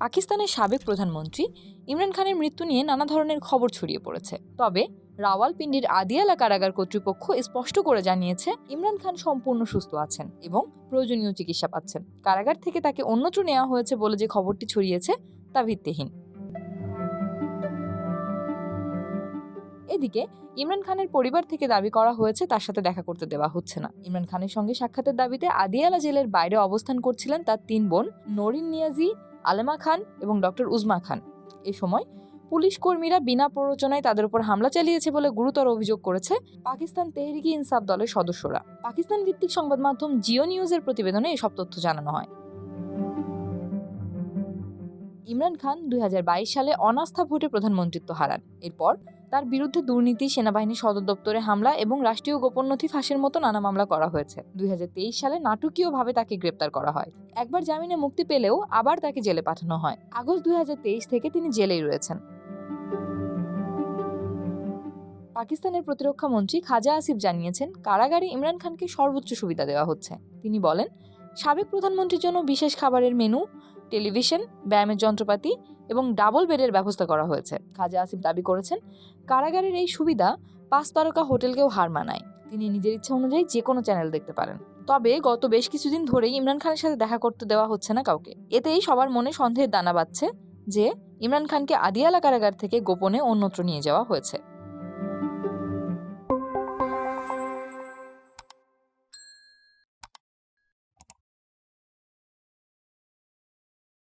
পাকিস্তানের সাবেক প্রধানমন্ত্রী ইমরান খানের মৃত্যু নিয়ে নানা ধরনের খবর ছড়িয়ে পড়েছে। তবে রাওয়ালপিন্ডির আদিয়ালা কারাগার কর্তৃপক্ষ স্পষ্ট করে জানিয়েছে, ইমরান খান সম্পূর্ণ সুস্থ আছেন এবং প্রয়োজনীয় চিকিৎসা পাচ্ছেন। কারাগার থেকে তাকে অন্যত্র নেওয়া হয়েছে বলে যে খবরটি ছড়িয়েছে, তা ভিত্তিহীন। এদিকে, ইমরান খানের পরিবার থেকে দাবি করা হয়েছে, তার সাথে দেখা করতে দেওয়া হচ্ছে না। ইমরান খানের সঙ্গে সাক্ষাতের দাবিতে আদিয়ালা জেলের বাইরে অবস্থান করছিলেন তার তিন বোন নরিন নিয়াজি আলেমা খান এবং ডক্টর উজমা খান। এ সময় পুলিশ কর্মীরা বিনা প্ররোচনায় তাদের উপর হামলা চালিয়েছে বলে গুরুতর অভিযোগ করেছে পাকিস্তান তেহরিকি ইনসাফ দলের সদস্যরা। পাকিস্তান ভিত্তিক সংবাদ মাধ্যম জিও নিউজের প্রতিবেদনে এসব তথ্য জানানো হয়। ইমরান খান দুই হাজার বাইশ সালে অনাস্থা ভোটে প্রধানমন্ত্রিত্ব হারান। এরপর তার বিরুদ্ধে দুর্নীতি, সেনাবাহিনী, সদর দপ্তরে হামলা এবং রাষ্ট্রীয় গোপন নথি ফাঁসের মতো নানা মামলা করা হয়েছে। দুই সালে নাটকীয়ভাবে তাকে গ্রেপ্তার করা হয়। একবার জামিনে মুক্তি পেলেও আবার তাকে জেলে পাঠানো হয়। আগস্ট দুই থেকে তিনি জেলেই রয়েছেন। পাকিস্তানের প্রতিরক্ষা মন্ত্রী খাজা আসিফ জানিয়েছেন, কারাগারে ইমরান খানকে সর্বোচ্চ সুবিধা দেওয়া হচ্ছে। তিনি বলেন, সাবেক প্রধানমন্ত্রীর জন্য বিশেষ খাবারের মেনু টেলিভিশন, ব্যায়ামের যন্ত্রপাতি এবং ডাবল বেডের ব্যবস্থা করা হয়েছে। খাজা আসিফ দাবি করেছেন, কারাগারের এই সুবিধা পাঁচ তারকা হোটেলকেও হার মানায়। তিনি নিজের ইচ্ছা অনুযায়ী যে কোনো চ্যানেল দেখতে পারেন। তবে গত বেশ কিছুদিন ধরেই ইমরান খানের সাথে দেখা করতে দেওয়া হচ্ছে না কাউকে। এতেই সবার মনে সন্দেহের দানা বাঁধছে যে, ইমরান খানকে আদিয়ালা কারাগার থেকে গোপনে অন্যত্র নিয়ে যাওয়া হয়েছে।